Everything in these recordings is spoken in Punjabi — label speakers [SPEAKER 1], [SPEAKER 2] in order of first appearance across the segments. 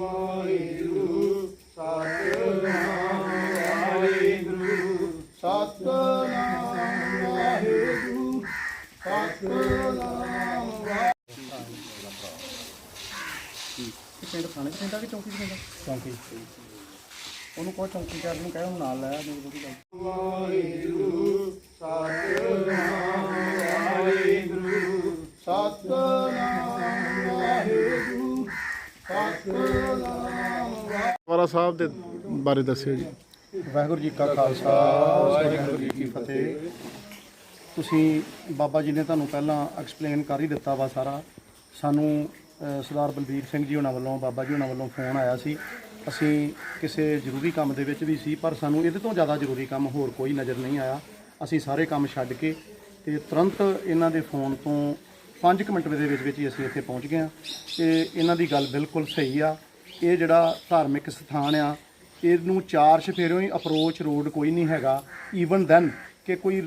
[SPEAKER 1] ਸਤਨਾਮ ਵਾਹਿਗੁਰੂ ਸਤਨਾਮ।
[SPEAKER 2] ਪਿੰਡ ਥਾਣੇ ਚ ਪੈਂਦਾ ਕਿ ਚੌਂਕੀ ਪੈਂਦਾ ਚੌਂਕੀ ਉਹਨੂੰ ਕੋਈ ਚੌਂਕੀਦਾਰ ਨੂੰ ਕਹਿ ਉਹਨੂੰ ਨਾਲ ਲੈ ਗੱਲ
[SPEAKER 1] ਵਾਹਿਗੁਰੂ ਸਤਨਾਮ।
[SPEAKER 3] ਵਾਲਾ ਸਾਹਿਬ ਦੇ ਬਾਰੇ ਦੱਸਿਓ ਜੀ।
[SPEAKER 2] ਵਾਹਿਗੁਰੂ ਜੀ ਕਾ ਖਾਲਸਾ, ਵਾਹਿਗੁਰੂ ਜੀ ਕੀ ਫਤਿਹ। ਤੁਸੀਂ ਬਾਬਾ ਜੀ ਨੇ ਤੁਹਾਨੂੰ ਪਹਿਲਾਂ ਐਕਸਪਲੇਨ ਕਰ ਹੀ ਦਿੱਤਾ ਵਾ ਸਾਰਾ। ਸਾਨੂੰ ਸਰਦਾਰ ਬਲਬੀਰ ਸਿੰਘ ਜੀ ਉਹਨਾਂ ਵੱਲੋਂ, ਬਾਬਾ ਜੀ ਉਹਨਾਂ ਵੱਲੋਂ ਫੋਨ ਆਇਆ ਸੀ। ਅਸੀਂ ਕਿਸੇ ਜ਼ਰੂਰੀ ਕੰਮ ਦੇ ਵਿੱਚ ਵੀ ਸੀ, ਪਰ ਸਾਨੂੰ ਇਹਦੇ ਤੋਂ ਜ਼ਿਆਦਾ ਜ਼ਰੂਰੀ ਕੰਮ ਹੋਰ ਕੋਈ ਨਜ਼ਰ ਨਹੀਂ ਆਇਆ। ਅਸੀਂ ਸਾਰੇ ਕੰਮ ਛੱਡ ਕੇ ਤੇ ਤੁਰੰਤ ਇਹਨਾਂ ਦੇ ਫੋਨ ਤੋਂ 5 ਮਿੰਟ ਦੇ ਵਿੱਚ ਵਿੱਚ ਹੀ ਅਸੀਂ ਇੱਥੇ ਪਹੁੰਚ ਗਏ ਹਾਂ। ਤੇ ਇਹਨਾਂ ਦੀ ਗੱਲ ਬਿਲਕੁਲ ਸਹੀ ਆ। ਇਹ ਜਿਹੜਾ ਧਾਰਮਿਕ ਸਥਾਨ ਆ, ਇਹਨੂੰ ਚਾਰ ਛਫੇਰੋਂ ਹੀ ਅਪਰੋਚ ਰੋਡ ਕੋਈ ਨਹੀਂ ਹੈਗਾ। ਈਵਨ ਦੈਨ ਕਿ ਕੋਈ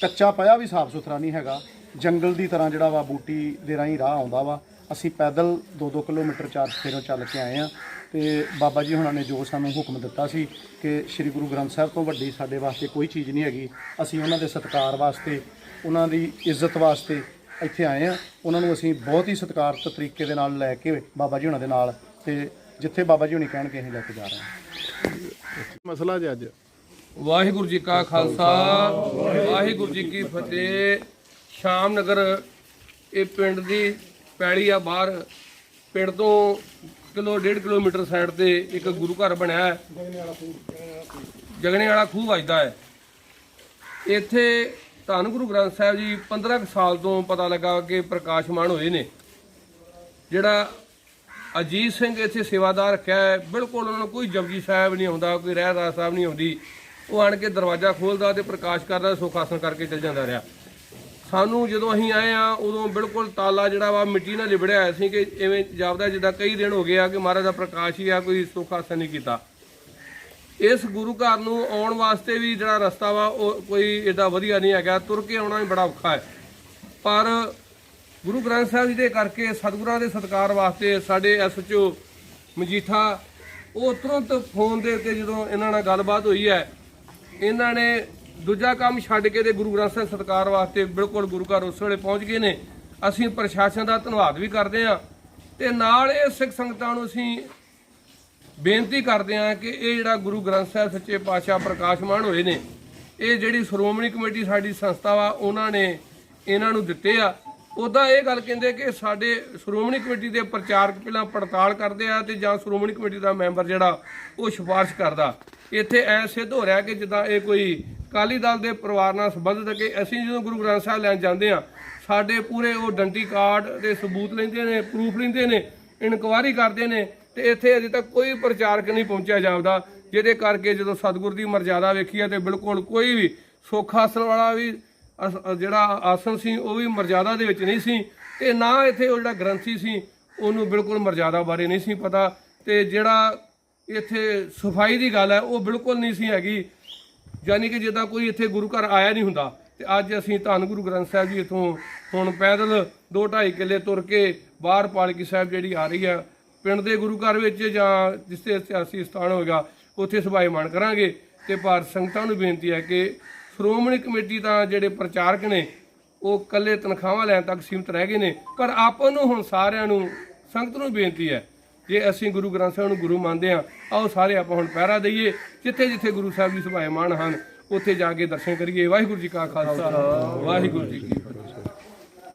[SPEAKER 2] ਕੱਚਾ ਪਿਆ ਵੀ ਸਾਫ਼ ਸੁਥਰਾ ਨਹੀਂ ਹੈਗਾ। ਜੰਗਲ ਦੀ ਤਰ੍ਹਾਂ ਜਿਹੜਾ ਵਾ ਬੂਟੀ ਦੇ ਰਾਹੀਂ ਰਾਹ ਆਉਂਦਾ ਵਾ। ਅਸੀਂ ਪੈਦਲ 2-2 ਕਿਲੋਮੀਟਰ ਚਾਰ ਛਫੇਰੋਂ ਚੱਲ ਕੇ ਆਏ ਆ ਤੇ ਬਾਬਾ ਜੀ ਹੁਣਾਂ ਨੇ ਜੋ ਸਾਨੂੰ ਹੁਕਮ ਦਿੱਤਾ ਸੀ ਕਿ ਸ੍ਰੀ ਗੁਰੂ ਗ੍ਰੰਥ ਸਾਹਿਬ ਤੋਂ ਵੱਡੀ ਸਾਡੇ ਵਾਸਤੇ ਕੋਈ ਚੀਜ਼ ਨਹੀਂ ਹੈਗੀ। ਅਸੀਂ ਉਹਨਾਂ ਦੇ ਸਤਿਕਾਰ ਵਾਸਤੇ, ਉਹਨਾਂ ਦੀ ਇੱਜ਼ਤ ਵਾਸਤੇ ਇੱਥੇ ਆਏ ਆ ਉਹਨਾਂ ਨੂੰ ਅਸੀਂ ਬਹੁਤ ਹੀ ਸਤਿਕਾਰਤ ਤਰੀਕੇ ਦੇ ਨਾਲ ਲੈ ਕੇ ਬਾਬਾ ਜੀ ਹੁਣਾਂ ਦੇ ਨਾਲ ਤੇ ਜਿੱਥੇ ਬਾਬਾ ਜੀ ਹੁਣੀ ਕਹਿਣਗੇ ਅਸੀਂ ਲੈ ਕੇ ਜਾ ਰਹੇ ਹਾਂ।
[SPEAKER 3] ਮਸਲਾ ਜੀ ਅੱਜ।
[SPEAKER 4] ਵਾਹਿਗੁਰੂ ਜੀ ਕਾ ਖਾਲਸਾ ਵਾਹਿਗੁਰੂ ਜੀ ਕੀ ਫਤਿਹ। ਸ਼ਾਮ ਨਗਰ ਇਹ ਪਿੰਡ ਦੀ ਪੈੜੀ ਆ ਬਾਹਰ। ਪਿੰਡ ਤੋਂ ਕਿਲੋ ਡੇਢ ਕਿਲੋਮੀਟਰ ਸਾਈਡ ਤੇ ਇੱਕ ਗੁਰੂ ਘਰ ਬਣਿਆ ਹੈ। ਜਗਣੇ ਵਾਲਾ ਖੂਹ ਵੱਜਦਾ ਹੈ। ਇੱਥੇ ਧੰਨ ਗੁਰੂ ਗ੍ਰੰਥ ਸਾਹਿਬ ਜੀ 15 ਕੁ ਸਾਲ ਤੋਂ ਪਤਾ ਲੱਗਾ ਕਿ ਪ੍ਰਕਾਸ਼ਮਾਨ ਹੋਏ ਨੇ। ਜਿਹੜਾ ਅਜੀਤ ਸਿੰਘ ਇੱਥੇ ਸੇਵਾਦਾਰ ਰੱਖਿਆ ਹੈ ਬਿਲਕੁਲ ਉਹਨਾਂ ਨੂੰ ਕੋਈ ਜਪਜੀ ਸਾਹਿਬ ਨਹੀਂ ਆਉਂਦਾ, ਕੋਈ ਰਹਿਰਾਸ ਸਾਹਿਬ ਨਹੀਂ ਆਉਂਦੀ। ਉਹ ਆਣ ਕੇ ਦਰਵਾਜ਼ਾ ਖੋਲਦਾ ਤੇ ਪ੍ਰਕਾਸ਼ ਕਰਦਾ, ਸੁੱਖ ਆਸਣ ਕਰਕੇ ਚੱਲ ਜਾਂਦਾ ਰਿਹਾ। ਸਾਨੂੰ ਜਦੋਂ ਅਸੀਂ ਆਏ ਆ, ਉਦੋਂ ਬਿਲਕੁਲ ਤਾਲਾ ਜਿਹੜਾ ਵਾ ਮਿੱਟੀ ਨਾਲ ਲਿਬੜਿਆ ਹੋਇਆ ਸੀ ਕਿ ਐਵੇਂ ਜਾਪਦਾ ਜਿੱਦਾਂ ਕਈ ਦਿਨ ਹੋ ਗਏ ਆ ਕਿ ਮਹਾਰਾਜ ਦਾ ਪ੍ਰਕਾਸ਼ ਹੀ ਆ, ਕੋਈ ਸੁੱਖ ਆਸਣ ਨਹੀਂ ਕੀਤਾ। ਇਸ ਗੁਰੂ ਘਰ ਨੂੰ ਆਉਣ ਵਾਸਤੇ ਵੀ ਜਿਹੜਾ ਰਸਤਾ ਵਾ, ਉਹ ਕੋਈ ਏਡਾ ਵਧੀਆ ਨਹੀਂ ਹੈਗਾ, ਤੁਰ ਕੇ ਆਉਣਾ ਵੀ ਬੜਾ ਔਖਾ ਹੈ। ਪਰ ਗੁਰੂ ਗ੍ਰੰਥ ਸਾਹਿਬ ਜੀ ਦੇ ਕਰਕੇ ਸਤਿਗੁਰਾਂ ਦੇ ਸਤਕਾਰ ਵਾਸਤੇ ਸਾਡੇ ਐਸਐਚਓ ਮਜੀਠਾ, ਉਹ ਤੁਰੰਤ ਫੋਨ ਦੇ ਉੱਤੇ ਜਦੋਂ ਇਹਨਾਂ ਨਾਲ ਗੱਲਬਾਤ ਹੋਈ ਹੈ, ਇਹਨਾਂ ਨੇ ਦੂਜਾ ਕੰਮ ਛੱਡ ਕੇ ਤੇ ਗੁਰੂ ਗ੍ਰੰਥ ਸਾਹਿਬ ਸਤਕਾਰ ਵਾਸਤੇ ਬਿਲਕੁਲ ਗੁਰੂ ਘਰ ਉਸ ਵੇਲੇ ਪਹੁੰਚ ਗਏ ਨੇ। ਅਸੀਂ ਪ੍ਰਸ਼ਾਸਨ ਦਾ ਧੰਨਵਾਦ ਵੀ ਕਰਦੇ ਹਾਂ ਤੇ ਨਾਲ ਇਹ ਸਿੱਖ ਸੰਗਤਾਂ ਨੂੰ ਅਸੀਂ ਬੇਨਤੀ ਕਰਦੇ ਹਾਂ ਕਿ ਇਹ ਜਿਹੜਾ ਗੁਰੂ ਗ੍ਰੰਥ ਸਾਹਿਬ ਸੱਚੇ ਪਾਤਸ਼ਾਹ ਪ੍ਰਕਾਸ਼ਮਾਨ ਹੋਏ ਨੇ, ਇਹ ਜਿਹੜੀ ਸ਼੍ਰੋਮਣੀ ਕਮੇਟੀ ਸਾਡੀ ਸੰਸਥਾ ਵਾ, ਉਹਨਾਂ ਨੇ ਇਹਨਾਂ ਨੂੰ ਦਿੱਤੇ ਆ। ਉਦਾਂ ਇਹ ਗੱਲ ਕਹਿੰਦੇ ਕਿ ਸਾਡੇ ਸ਼੍ਰੋਮਣੀ ਕਮੇਟੀ ਦੇ ਪ੍ਰਚਾਰਕ ਪਹਿਲਾਂ ਪੜਤਾਲ ਕਰਦੇ ਆ ਤੇ ਜਾਂ ਸ਼੍ਰੋਮਣੀ ਕਮੇਟੀ ਦਾ ਮੈਂਬਰ ਜਿਹੜਾ ਉਹ ਸਿਫਾਰਿਸ਼ ਕਰਦਾ। ਇੱਥੇ ਐ ਸਿੱਧ ਹੋ ਰਿਹਾ ਕਿ ਜਿੱਦਾਂ ਇਹ ਕੋਈ ਕਾਲੀ ਦਲ ਦੇ ਪਰਿਵਾਰ ਨਾਲ ਸੰਬੰਧਿਤ ਕਿ ਅਸੀਂ ਜਦੋਂ ਗੁਰੂ ਗ੍ਰੰਥ ਸਾਹਿਬ ਲੈਣ ਜਾਂਦੇ ਆ ਸਾਡੇ ਪੂਰੇ ਉਹ ਡੰਡੀ ਕਾਰਡ ਦੇ ਸਬੂਤ ਲੈਂਦੇ ਨੇ, ਪ੍ਰੂਫ ਲੈਂਦੇ ਨੇ, ਇਨਕੁਆਰੀ ਕਰਦੇ ਨੇ ਤੇ ਇੱਥੇ ਅਜੇ ਤੱਕ ਕੋਈ ਪ੍ਰਚਾਰਕ ਨਹੀਂ ਪਹੁੰਚਿਆ ਜਾਪਦਾ, ਜਿਹਦੇ ਕਰਕੇ ਜਦੋਂ ਸਤਿਗੁਰ ਦੀ ਮਰਜ਼ਾਦਾ ਵੇਖੀ ਹੈ ਤੇ ਬਿਲਕੁਲ ਕੋਈ ਵੀ ਸੁੱਖ ਆਸਣ ਵਾਲਾ ਵੀ ਜਿਹੜਾ ਆਸਨ ਸੀ, ਉਹ ਵੀ ਮਰਜ਼ਾਦਾ ਦੇ ਵਿੱਚ ਨਹੀਂ ਸੀ ਤੇ ਨਾ ਇੱਥੇ ਉਹ ਜਿਹੜਾ ਗ੍ਰੰਥੀ ਸੀ, ਉਹਨੂੰ ਬਿਲਕੁਲ ਮਰਜ਼ਾਦਾ ਬਾਰੇ ਨਹੀਂ ਸੀ ਪਤਾ ਤੇ ਜਿਹੜਾ ਇੱਥੇ ਸਫ਼ਾਈ ਦੀ ਗੱਲ ਹੈ, ਉਹ ਬਿਲਕੁਲ ਨਹੀਂ ਸੀ ਹੈਗੀ। ਯਾਨੀ ਕਿ ਜਿੱਦਾਂ ਕੋਈ ਇੱਥੇ ਗੁਰੂ ਘਰ ਆਇਆ ਨਹੀਂ ਹੁੰਦਾ ਤੇ ਅੱਜ ਅਸੀਂ ਧੰਨ ਗੁਰੂ ਗ੍ਰੰਥ ਸਾਹਿਬ ਜੀ ਇਥੋਂ ਹੁਣ ਪੈਦਲ 2.5 ਕਿੱਲੇ ਤੁਰ ਕੇ ਬਾਹਰ ਪਾਲਕੀ ਸਾਹਿਬ ਜਿਹੜੀ ਆ ਰਹੀ ਹੈ, ਪਿੰਡ ਦੇ ਗੁਰੂ ਘਰ ਵਿੱਚ ਜਾਂ ਜਿਸ 'ਤੇ ਸਿਆਸੀ ਸਥਾਨ ਹੋਏਗਾ, ਉੱਥੇ ਸਭਾਏਮਾਨ ਕਰਾਂਗੇ ਤੇ ਭਾਰਤ ਸੰਗਤਾਂ ਨੂੰ ਬੇਨਤੀ ਹੈ ਕਿ ਸ਼੍ਰੋਮਣੀ ਕਮੇਟੀ ਤਾਂ ਜਿਹੜੇ ਪ੍ਰਚਾਰਕ ਨੇ, ਉਹ ਕੱਲੇ ਤਨਖਾਹਾਂ ਲੈਣ ਤੱਕ ਸੀਮਤ ਰਹਿ ਗਏ ਨੇ। ਪਰ ਆਪਾਂ ਨੂੰ ਹੁਣ ਸਾਰਿਆਂ ਨੂੰ ਸੰਗਤ ਨੂੰ ਬੇਨਤੀ ਹੈ, ਜੇ ਅਸੀਂ ਗੁਰੂ ਗ੍ਰੰਥ ਸਾਹਿਬ ਨੂੰ ਗੁਰੂ ਮੰਨਦੇ ਆ ਆਓ ਸਾਰੇ ਆਪਾਂ ਹੁਣ ਪਹਿਰਾ ਦਈਏ ਜਿੱਥੇ ਜਿੱਥੇ ਗੁਰੂ ਸਾਹਿਬ ਜੀ ਸਭਾਏਮਾਨ ਹਨ, ਉੱਥੇ ਜਾ ਕੇ ਦਰਸ਼ਨ ਕਰੀਏ। ਵਾਹਿਗੁਰੂ ਜੀ ਕਾ ਖਾਲਸਾ। ਵਾਹਿਗੁਰੂ ਜੀ ਕੀ ਫਤਿਹ।